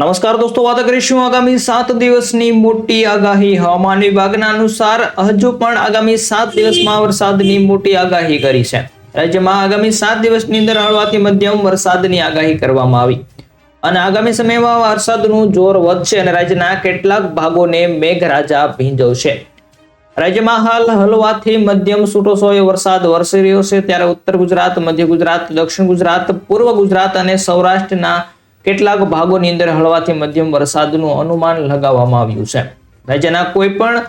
નમસ્કાર દોસ્તો, વાત કરીશું આગામી સાત દિવસની મોટી આગાહી. હવામાન વિભાગના અનુસાર હજુ પણ આગામી સાત દિવસમાં વરસાદની મોટી આગાહી કરી છે. રાજ્યમાં આગામી સાત દિવસની અંદર હળવાથી મધ્યમ વરસાદની આગાહી કરવામાં આવી. અને આગામી સમયમાં વરસાદનું જોર વધશે અને રાજ્યના કેટલાક ભાગોને મેઘરાજા ભીંજવશે. રાજ્યમાં હાલ હળવાથી મધ્યમ છૂટોછવાયો વરસાદ વરસી રહ્યો છે. ત્યારે ઉત્તર ગુજરાત, મધ્ય ગુજરાત, દક્ષિણ ગુજરાત, પૂર્વ ગુજરાત અને સૌરાષ્ટ્રના કેટલાક ભાગોની અંદર હળવાથી મધ્યમ વરસાદનું અનુમાન લગાવવામાં આવ્યું છે. રાજ્યના કોઈ પણ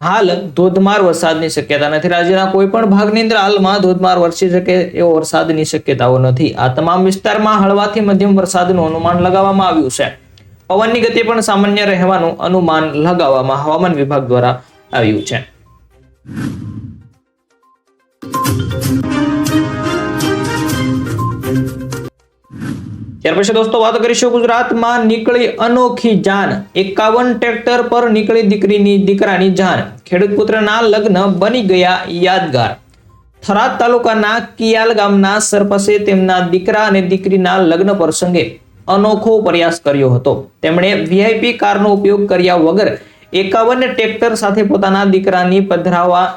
હાલ ધોધમાર વરસાદની શક્યતા નથી. રાજ્યના કોઈ પણ ભાગની અંદર હાલમાં ધોધમાર વરસી શકે એવો વરસાદની શક્યતાઓ નથી. આ તમામ વિસ્તારમાં હળવાથી મધ્યમ વરસાદનું અનુમાન લગાવવામાં આવ્યું છે. પવનની ગતિ પણ સામાન્ય રહેવાનું અનુમાન લગાવવામાં હવામાન વિભાગ દ્વારા આવ્યું છે. ત્યાર પછી દોસ્તો વાત કરીશું ગુજરાતમાં નીકળી અનોખી જાન. એકાવન ટ્રેક્ટર પર નીકળી દીકરીની દીકરાની જાન. ખેડૂત પુત્રના લગ્ન બની ગયા યાદગાર. થરાદ તાલુકાના કિયાલ ગામના સરપંચે તેમના દીકરા અને દીકરીના લગ્ન પ્રસંગે અનોખો પ્રયાસ કર્યો હતો. તેમણે વીઆઈપી કારનો ઉપયોગ કર્યા વગર એકાવન ટ્રેક્ટર સાથે પોતાના દીકરાની પધરાવા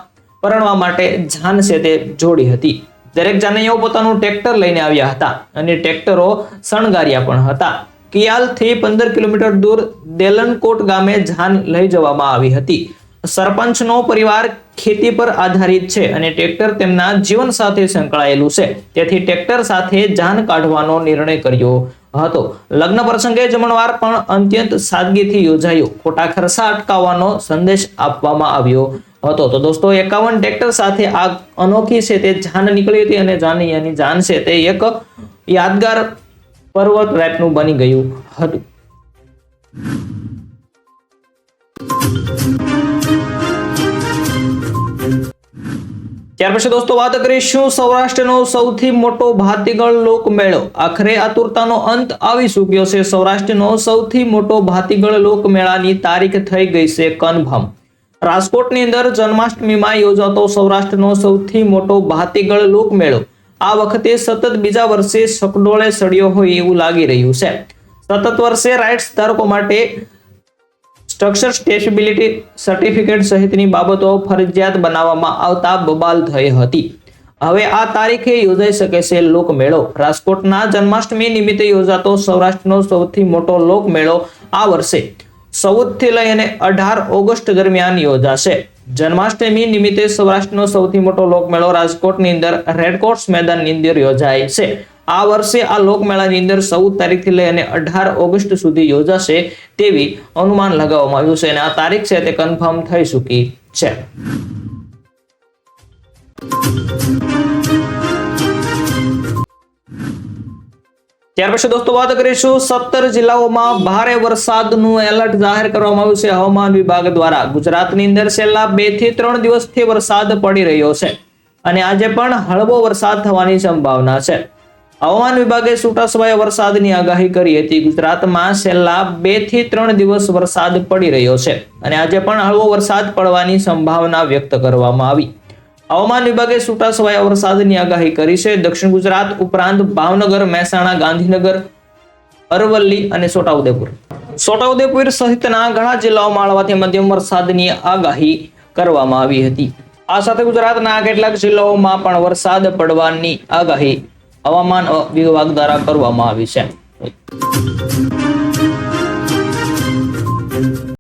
પરણવા માટે જાન છે તે જોડી હતી. દરેક જાનૈયાઓ પોતાનું ટ્રેક્ટર લઈને આવ્યા હતા અને ટ્રેક્ટરો શણગાર્યા પણ હતા. કિયાલથી પંદર કિલોમીટર દૂર દેલનકોટ ગામે જાન લઈ જવામાં આવી હતી. સરપંચનો પરિવાર ખેતી પર આધારિત છે અને ટ્રેક્ટર તેમના જીવન સાથે સંકળાયેલું છે. તેથી ટ્રેક્ટર સાથે જાન કાઢવાનો નિર્ણય કર્યો હતો. લગ્ન પ્રસંગે જમણવાર પણ અત્યંત સાદગીથી યોજાયો. ખોટા ખર્ચા અટકાવવાનો સંદેશ આપવામાં આવ્યો હતો. તો દોસ્તો, એકાવન ટ્રેક્ટર સાથે આ અનોખી છે, તે જાન નીકળી હતી અને જાનૈયાની જાન છે, તે એક યાદગાર પર્વત ટાઈપનું બની ગયું હતું. ત્યાર પછી દોસ્તો, વાત કરીશું સૌરાષ્ટ્રનો સૌથી મોટો ભાતીગળ લોકમેળો. આખરે આતુરતાનો અંત આવી ચૂક્યો છે. સૌરાષ્ટ્રનો સૌથી મોટો ભાતીગળ લોકમેળાની તારીખ થઈ ગઈ છે કન્ફર્મ રાજકોટની અંદર જન્માષ્ટમીમાં યોજાતો સૌરાષ્ટ્રનો સૌથી મોટો ભાતીગળ લોકમેળો. આ વખતે સતત બીજા વર્ષે સકડોળે સડ્યો હોય એવું લાગી રહ્યું છે. સતત વર્ષે રાઇટ્સ ધારકો માટે સ્ટ્રક્ચર સ્ટેબિલિટી સર્ટિફિકેટ સહિતની બાબતો ફરજિયાત બનાવવામાં આવતા બબાલ થઈ હતી. હવે આ તારીખે યોજાઈ શકે છે લોકમેળો. રાજકોટના જન્માષ્ટમી નિમિત્તે યોજાતો સૌરાષ્ટ્રનો સૌથી મોટો લોકમેળો આ વર્ષે. ચૌદથી લઈ અને અઢાર ઓગસ્ટ દરમિયાન યોજાશે. જન્માષ્ટમી નિમિત્તે સૌરાષ્ટ્રનો સૌથી મોટો લોકમેળો રાજકોટની અંદર રેડકોર્ટ્સ મેદાનની અંદર યોજાય છે. આ વર્ષે આ લોકમેળાની અંદર ચૌદ તારીખથી લઈ અને અઢાર ઓગસ્ટ સુધી યોજાશે તેવી અનુમાન લગાવવામાં આવ્યું છે અને આ તારીખ છે તે કન્ફર્મ થઈ ચૂકી છે. ત્યાર પછી દોસ્તો વાત કરીશું સત્તર જિલ્લાઓમાં ભારે વરસાદનું એલર્ટ જાહેર કરવામાં આવ્યું છે હવામાન વિભાગ દ્વારા. ગુજરાતની અંદર છેલ્લા બેથી ત્રણ દિવસથી વરસાદ પડી રહ્યો છે અને આજે પણ હળવો વરસાદ થવાની સંભાવના છે. હવામાન વિભાગે છૂટાછવાયા વરસાદની આગાહી કરી હતી. ગુજરાતમાં છેલ્લા બેથી ત્રણ દિવસ વરસાદ પડી રહ્યો છે અને આજે પણ હળવો વરસાદ પડવાની સંભાવના વ્યક્ત કરવામાં આવી. હવામાન વિભાગે છૂટાછવાયા વરસાદની આગાહી કરી છે. દક્ષિણ ગુજરાત ઉપરાંત ભાવનગર, મહેસાણા, ગાંધીનગર, અરવલ્લી અને છોટાઉદેપુર. છોટાઉદેપુર સહિતના ઘણા જિલ્લાઓમાં હળવાથી મધ્યમ વરસાદની આગાહી કરવામાં આવી હતી. આ સાથે ગુજરાતના કેટલાક જિલ્લાઓમાં પણ વરસાદ પડવાની આગાહી હવામાન વિભાગ દ્વારા કરવામાં આવી છે.